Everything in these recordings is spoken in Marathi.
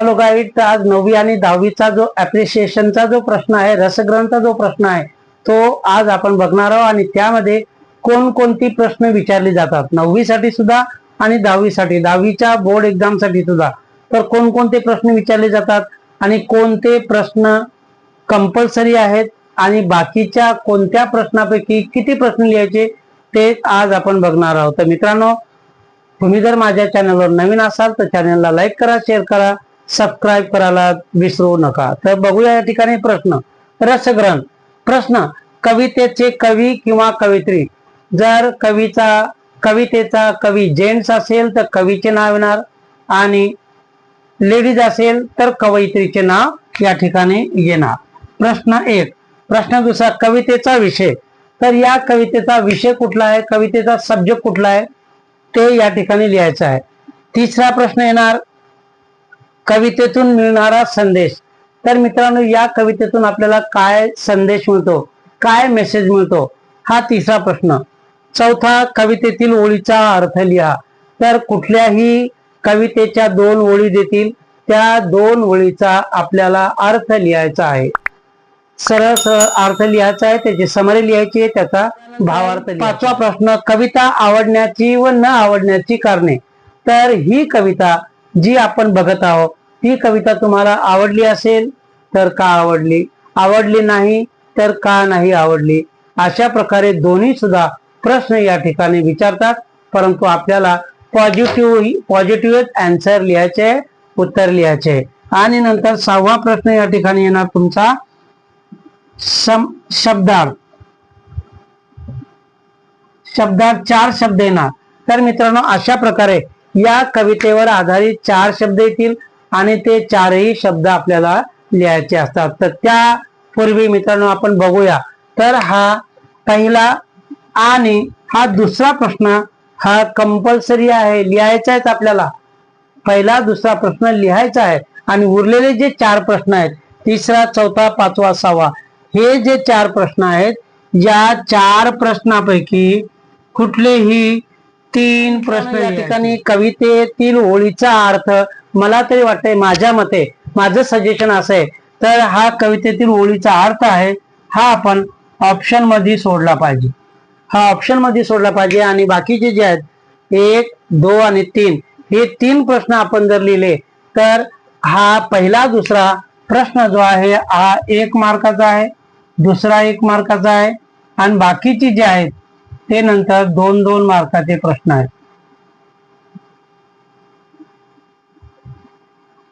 हॅलो गाईड आज नववी आणि दहावीचा जो ऍप्रिशिएशनचा जो प्रश्न आहे रसग्रहणचा जो प्रश्न आहे तो आज आपण बघणार आहोत आणि त्यामध्ये कोणकोणती प्रश्न विचारले जातात. नववीसाठी सुद्धा आणि दहावीसाठी दहावीच्या बोर्ड एक्झामसाठी सुद्धा. तर कोणकोणते प्रश्न विचारले जातात आणि कोणते प्रश्न कंपल्सरी आहेत आणि बाकीच्या कोणत्या प्रश्नापैकी किती प्रश्न लिहायचे ते आज आपण बघणार आहोत. तर मित्रांनो तुम्ही जर माझ्या चॅनलवर नवीन असाल तर चॅनलला लाईक करा शेअर करा. सबस्क्राईब करायला विसरू नका. तर बघूया या ठिकाणी प्रश्न. रसग्रहण प्रश्न कवितेचे कवी किंवा कवित्री. जर कवीचा कवितेचा कवी जेंट्स असेल तर कवीचे नाव येणार आणि लेडीज असेल तर कवयित्रीचे नाव या ठिकाणी येणार. प्रश्न एक. प्रश्न दुसरा कवितेचा विषय. तर या कवितेचा विषय कुठला आहे? कवितेचा सब्जेक्ट कुठला आहे? ते या ठिकाणी लिहायचं आहे. तिसरा प्रश्न येणार. कवितेतून मिळणारा संदेश. तर मित्रांनो या कवितेतून आपल्याला काय संदेश मिळतो? काय मेसेज मिळतो? हा तिसरा प्रश्न. चौथा कवितेतील ओळीचा अर्थ लिहा. तर कुठल्याही कवितेच्या दोन ओळी देतील त्या दोन ओळीचा आपल्याला अर्थ लिहायचा आहे. सरळ सरळ अर्थ लिहायचा आहे त्याची समरी लिहायची आहे त्याचा भावार्थ पाचवा प्रश्न कविता आवडण्याची व न आवडण्याची कारणे. तर ही कविता जी आपण बघत आहोत ती कविता तुम्हाला आवडली असेल तर का आवडली? आवडली नाही तर का नाही आवडली? अशा प्रकारे दोन्ही सुद्धा प्रश्न या ठिकाणी विचारतात. परंतु आपल्याला पॉझिटिव्ह पॉझिटिव्ह अँसर लिहायचे उत्तर लिहायचे. आणि नंतर सहावा प्रश्न या ठिकाणी येणार तुमचा. शब्दार्थ. शब्दार्थ शब्दात चार शब्द येणार. तर मित्रांनो अशा प्रकारे या कवितेवर आधारित चार शब्द येतील. आणि ते चारही शब्द आपल्याला लिहायचे असतात. तर त्यापूर्वी मित्रांनो आपण बघूया. तर हा पहिला आणि हा दुसरा प्रश्न हा कंपल्सरी आहे. लिहायचा आहे आपल्याला. पहिला दुसरा प्रश्न लिहायचा आहे. आणि उरलेले जे चार प्रश्न आहेत तिसरा चौथा पाचवा सहावा हे जे चार प्रश्न आहेत या चार प्रश्नापैकी कुठलेही तीन प्रश्न या ठिकाणी कवितेतील ओळीचा अर्थ मला तरी वाटतंय माझ्या मते माझं सजेशन असं आहे तर हा कवितेतील ओळीचा अर्थ आहे हा आपण ऑप्शनमध्ये सोडला पाहिजे. हा ऑप्शनमध्ये सोडला पाहिजे आणि बाकीचे जे आहेत एक दोन आणि तीन हे तीन प्रश्न आपण जर लिहिले तर हा पहिला दुसरा प्रश्न जो आहे हा एक मार्काचा आहे दुसरा एक मार्काचा आहे आणि बाकीचे जे आहेत ते नंतर दोन दोन मार्काचे प्रश्न आहेत.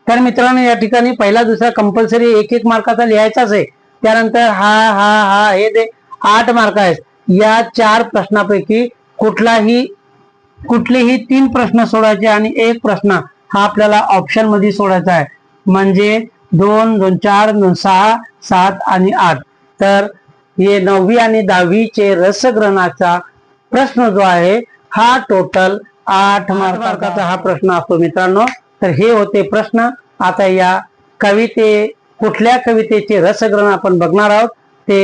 तर मित्रांनो या ठिकाणी पहिला दुसरा कंपल्सरी एक एक मार्काचा लिहायचाच आहे. त्यानंतर हा हा हा हे ते आठ मार्क आहेत या चार प्रश्नापैकी कुठलाही कुठलेही तीन प्रश्न सोडायचे आणि एक प्रश्न हा आपल्याला ऑप्शनमध्ये सोडायचा आहे. म्हणजे दोन दोन चार दोन सहा सात आणि आठ. तर हे नववी आणि दहावीचे रसग्रहणाचा प्रश्न जो आहे हा टोटल आठ मार्काचा. हा प्रश्न असतो मित्रांनो. तर हे होते प्रश्न. आता या कविते कुठल्या कवितेचे रसग्रहण आपण बघणार आहोत ते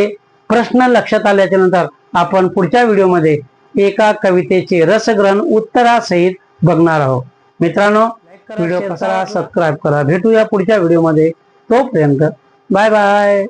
प्रश्न लक्षात आल्याच्यानंतर आपण पुढच्या व्हिडिओमध्ये एका कवितेचे रसग्रहण उत्तरासहित बघणार आहोत. मित्रांनो व्हिडिओ करा. सबस्क्राईब करा. भेटूया पुढच्या व्हिडिओमध्ये. तोपर्यंत बाय बाय